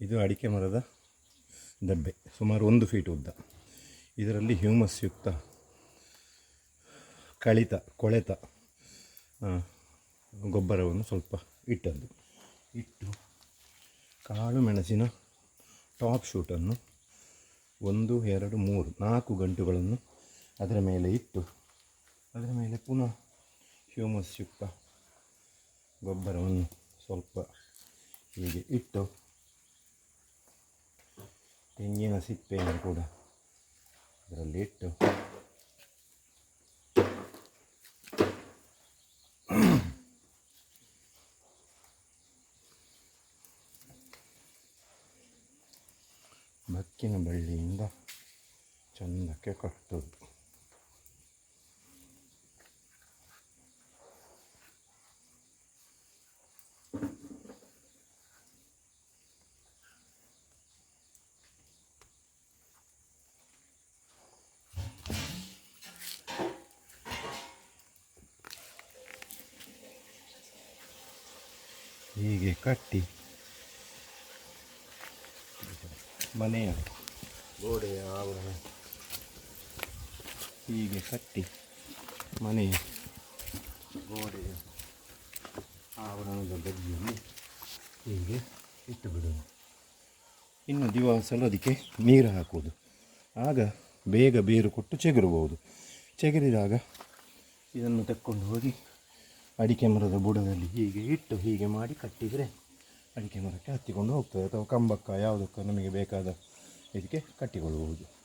ಇದು ಅಡಿಕೆ ಮರದ ದಬ್ಬೆ, ಸುಮಾರು ಒಂದು ಫೀಟ್ ಉದ್ದ. ಇದರಲ್ಲಿ ಹ್ಯೂಮಸ್ ಯುಕ್ತ ಕಳಿತ ಕೊಳೆತ ಗೊಬ್ಬರವನ್ನು ಸ್ವಲ್ಪ ಇಟ್ಟದ್ದು. ಇಟ್ಟು ಕಾಳು ಮೆಣಸಿನ ಟಾಪ್ ಶೂಟನ್ನು ಒಂದು, ಎರಡು, ಮೂರು, ನಾಲ್ಕು ಗಂಟುಗಳನ್ನು ಅದರ ಮೇಲೆ ಇಟ್ಟು, ಅದರ ಮೇಲೆ ಪುನಃ ಹ್ಯೂಮಸ್ ಯುಕ್ತ ಗೊಬ್ಬರವನ್ನು ಸ್ವಲ್ಪ ಹೀಗೆ ಇಟ್ಟು ತೆಂಗಿನ ಸಿಪ್ಪೆಯನ್ನು ಕೂಡ ಅದರಲ್ಲಿ ಇಟ್ಟು ಬಕ್ಕಿನ ಬಳ್ಳಿಯಿಂದ ಚಂದಕ್ಕೆ ಕಟ್ಟುವುದು ಹೀಗೆ ಕಟ್ಟಿ ಮನೆಯ ಗೋಡೆಯ ಆವರಣ ಹೀಗೆ ಕಟ್ಟಿ ಮನೆಯ ಗೋಡೆಯ ಆವರಣದ ಬದಿಯಲ್ಲಿ ಹೀಗೆ ಇಟ್ಟು ಬಿಡೋದು ಇನ್ನು ದಿವಸಲು ಅದಕ್ಕೆ ನೀರು ಹಾಕುವುದು. ಆಗ ಬೇಗ ಬೇರು ಕೊಟ್ಟು ಚೆಗರಬಹುದು ಚೆಗರಿದಾಗ ಇದನ್ನು ತಕ್ಕೊಂಡು ಹೋಗಿ ಅಡಿಕೆ ಮರದ ಬುಡದಲ್ಲಿ ಹೀಗೆ ಇಟ್ಟು ಹೀಗೆ ಮಾಡಿ ಕಟ್ಟಿದರೆ ಅಡಿಕೆ ಮರಕ್ಕೆ ಹತ್ತಿಕೊಂಡು ಹೋಗ್ತದೆ. ಅಥವಾ ಕಂಬಕ್ಕ ಯಾವುದಕ್ಕೆ ನಮಗೆ ಬೇಕಾದ ಇದಕ್ಕೆ ಕಟ್ಟಿಕೊಳ್ಳಬಹುದು.